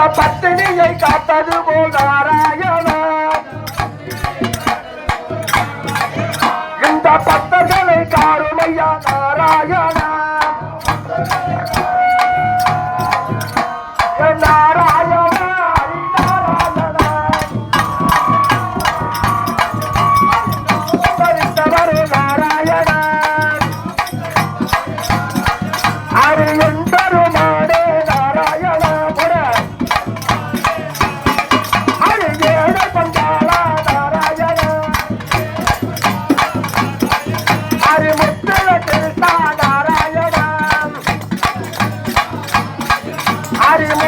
அந்த பத்தினியை காத்தது போல் நாராயணா. இந்த பத்தர்களை காருமையா நாராயணா.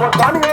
我管你